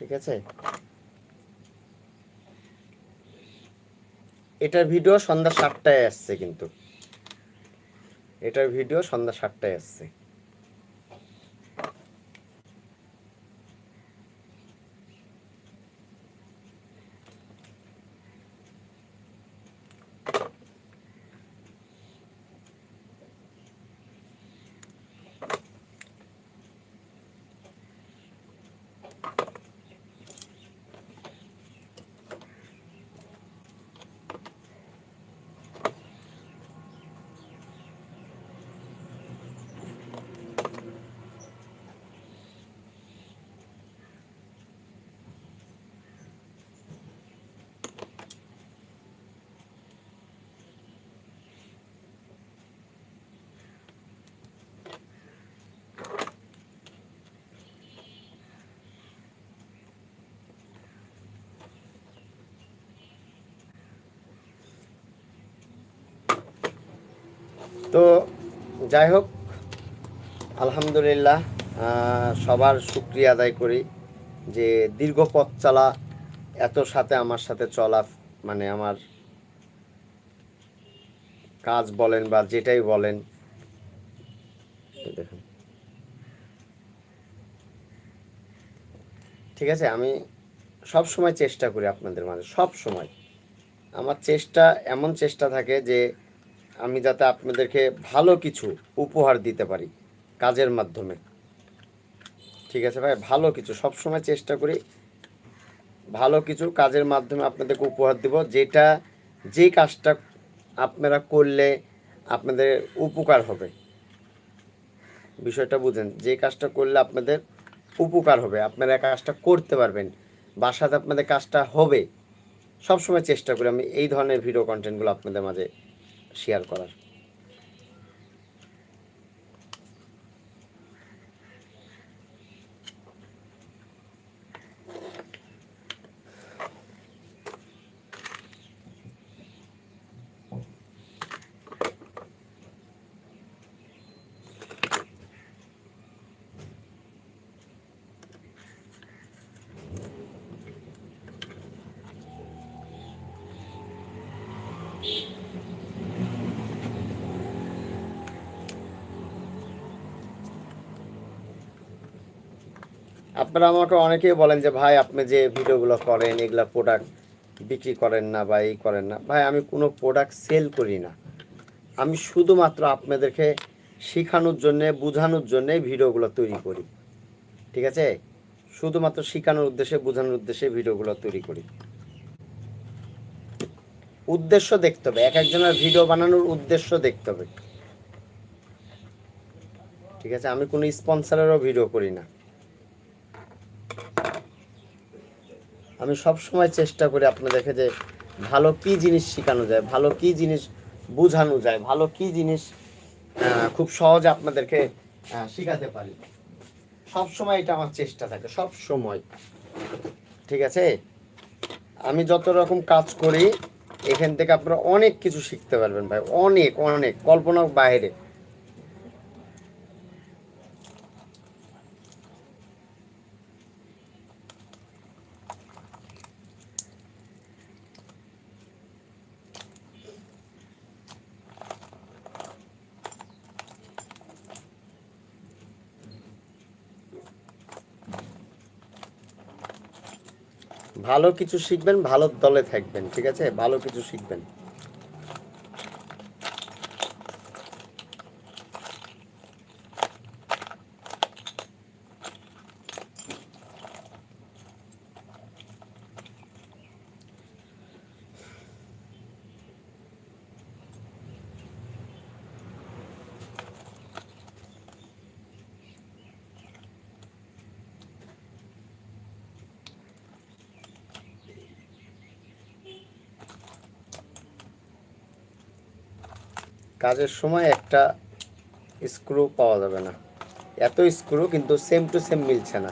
ঠিক আছে? এটার ভিডিও সন্ধ্যা সাতটায় আসছে কিন্তু। এটার ভিডিও সন্ধ্যা সাতটায় আসছে। তো যাই হোক, আলহামদুলিল্লাহ সবার শুক্রিয়া আদায় করি যে দীর্ঘ পথ চালা, এত সাথে আমার সাথে চলা মানে আমার কাজ বলেন বা যেটাই বলেন। দেখুন। ঠিক আছে, আমি সব সময় চেষ্টা করি আপনাদের মাঝে, সব সময়। আমার চেষ্টা, এমন চেষ্টা থাকে যে আমি যাতে আপনাদেরকে ভালো কিছু উপহার দিতে পারি কাজের মাধ্যমে। ঠিক আছে ভাই? ভালো কিছু সব সময় চেষ্টা করি ভালো কিছু কাজের মাধ্যমে আপনাদেরকে উপহার দিব, যেটা যে কাজটা আপনারা করলে আপনাদের উপকার হবে। বিষয়টা বুঝেন, যে কাজটা করলে আপনাদের উপকার হবে, আপনারা কাজটা করতে পারবেন, বাসাতে আপনাদের কাজটা হবে। সবসময় চেষ্টা করি আমি এই ধরনের ভিডিও কন্টেন্টগুলো আপনাদের মাঝে শেয়ার করার আপনারা আমাকে অনেকেই বলেন যে, ভাই, আপনি যে ভিডিওগুলো করেন, এগুলা প্রোডাক্ট বিক্রি করেন না বা এই করেন না। ভাই, আমি কোনো প্রোডাক্ট সেল করি না। আমি শুধুমাত্র আপনাদেরকে শেখানোর জন্যে, বোঝানোর জন্যে ভিডিওগুলো তৈরি করি। ঠিক আছে? শুধুমাত্র শেখানোর উদ্দেশ্যে, বোঝানোর উদ্দেশ্যে ভিডিওগুলো তৈরি করি। উদ্দেশ্য দেখতে হবে। এক একজনের ভিডিও বানানোর উদ্দেশ্য দেখতে হবে। ঠিক আছে? আমি কোনো স্পন্সরেরও ভিডিও করি না। আমি সব সময় চেষ্টা করি আপনাদেরকে যে ভালো কি জিনিস শেখানো যায়, ভালো কি জিনিস বোঝানো যায়, ভালো কি জিনিস খুব সহজে আপনাদেরকে শেখাতে পারি। সব সময় এটা আমার চেষ্টা থাকে সব সময় ঠিক আছে? আমি যত রকম কাজ করি, এখান থেকে আপনারা অনেক কিছু শিখতে পারবেন ভাই, অনেক অনেক। কল্পনার বাইরে। ভালো কিছু শিখবেন ভালো দলে থাকবেন ঠিক আছে? ভালো কিছু শিখবেন। কাজের সময় একটা স্ক্রু পাওয়া যাবে না। এত স্ক্রু কিন্তু সেম টু সেম মিলছে না।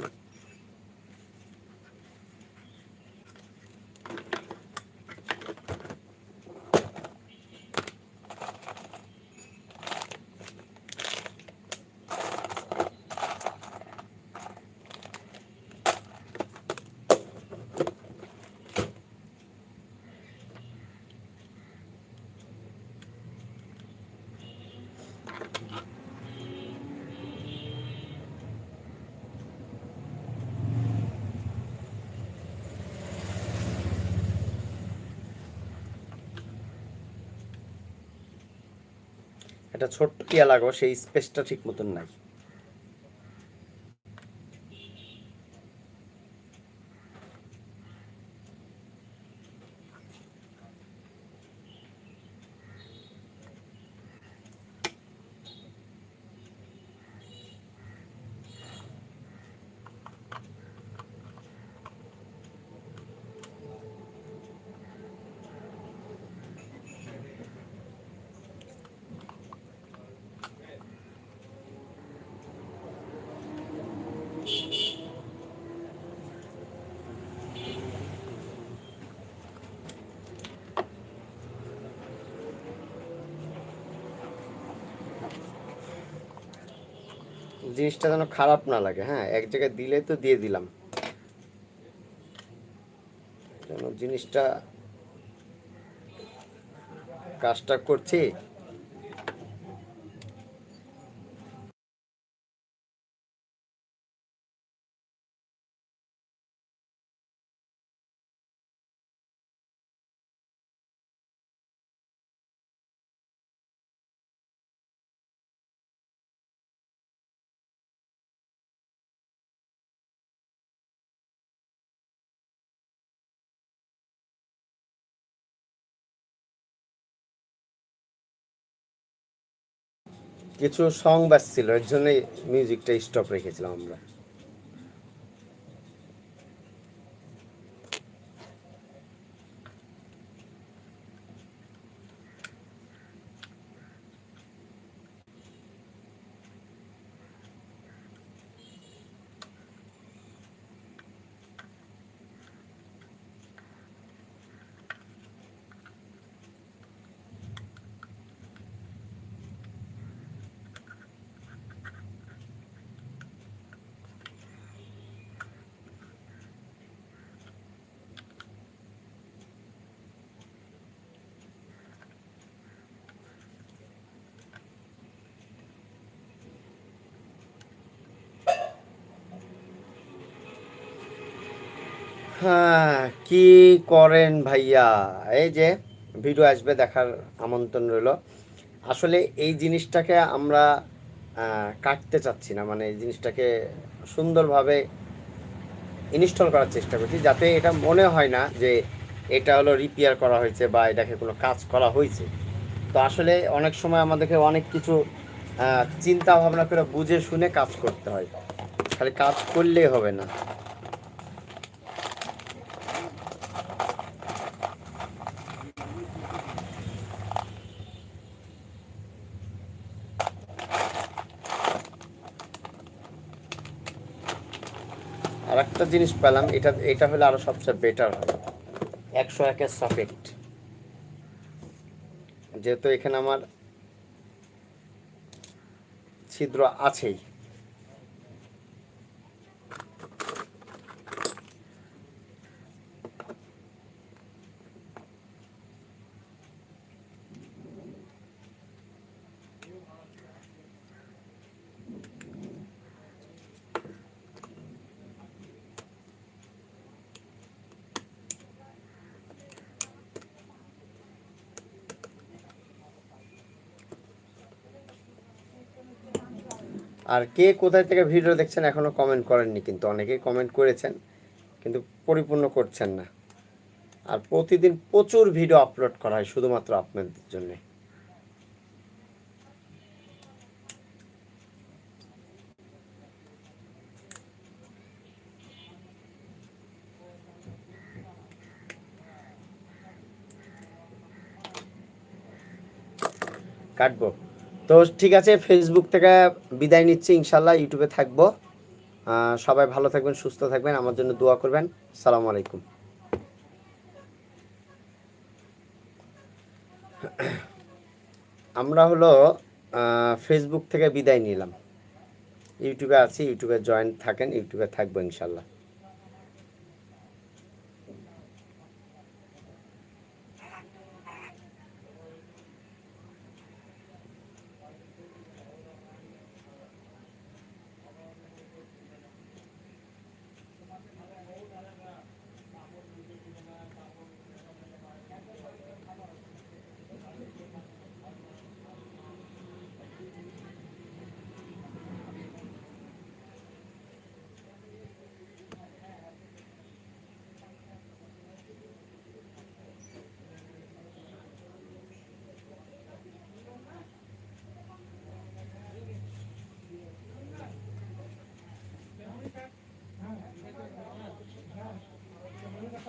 you একটা ছোট্ট ইয়া লাগো সেই স্পেসটা ঠিক মতন নাই। জিনিসটা যেন খারাপ না লাগে হ্যাঁ এক জায়গায় দিলে তো দিয়ে দিলাম। যেন জিনিসটা কাজটা করছি কিছু সং বাজছিল এর জন্যই মিউজিকটা স্টপ রেখেছিলাম আমরা। হ্যাঁ কি করেন ভাইয়া? এই যে ভিডিও আসবে দেখার আমন্ত্রণ রইল। আসলে এই জিনিসটাকে আমরা কাটতে চাচ্ছি না। মানে এই জিনিসটাকে সুন্দরভাবে ইনস্টল করার চেষ্টা করছি, যাতে এটা মনে হয় না যে এটা হলো রিপেয়ার করা হয়েছে বা এটাকে কোনো কাজ করা হয়েছে। তো আসলে অনেক সময় আমাদেরকে অনেক কিছু চিন্তা ভাবনা করে বুঝে শুনে কাজ করতে হয়। খালি কাজ করলেই হবে না। আর একটা জিনিস পেলাম, এটা এটা হলে আরও সবচেয়ে বেটার হবে একশো একের সকেট যেহেতু এখানে আমার ছিদ্র আছেই। আর কে কোথায় থেকে ভিডিও দেখছেন এখনও কমেন্ট করেননি, কিন্তু অনেকেই কমেন্ট করেছেন, কিন্তু পরিপূর্ণ করছেন না। আর প্রতিদিন প্রচুর ভিডিও আপলোড করা হয় শুধুমাত্র আপনাদের জন্য। কাটবো। তো ঠিক আছে ফেসবুক থেকে বিদায় নিচ্ছি, ইনশাল্লাহ ইউটিউবে থাকব। সবাই ভালো থাকবেন, সুস্থ থাকবেন, আমার জন্য দোয়া করবেন। সালাম আলাইকুম। আমরা হলো ফেসবুক থেকে বিদায় নিলাম। ইউটিউবে আছি, ইউটিউবে জয়েন থাকেন, ইউটিউবে থাকব, ইনশাল্লাহ।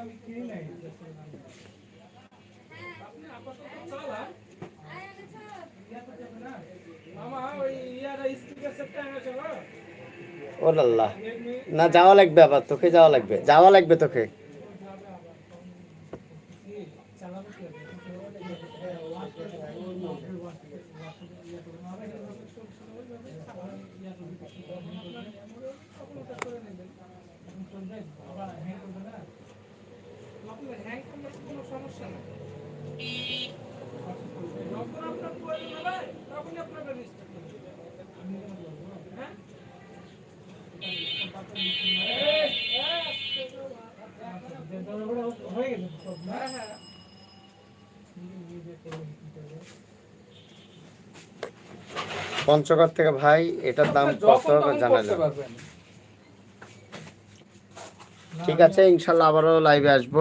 এনেছো না যাওয়া লাগবে আবার তোকে যাওয়া লাগবে। যাওয়া লাগবে তোকে। আপনার হ্যাং করলে কোনো সমস্যা নেই। যখন আপনার প্রয়োজন হবে তখনই আপনাকে রেজিস্টার করবেন হ্যাঁ? হ্যাঁ হ্যাঁ পঞ্চগড় থেকে ভাই এটার দাম কত জানালেন। ঠিক আছে ইনশাল্লাহ আবারও লাইভে আসব।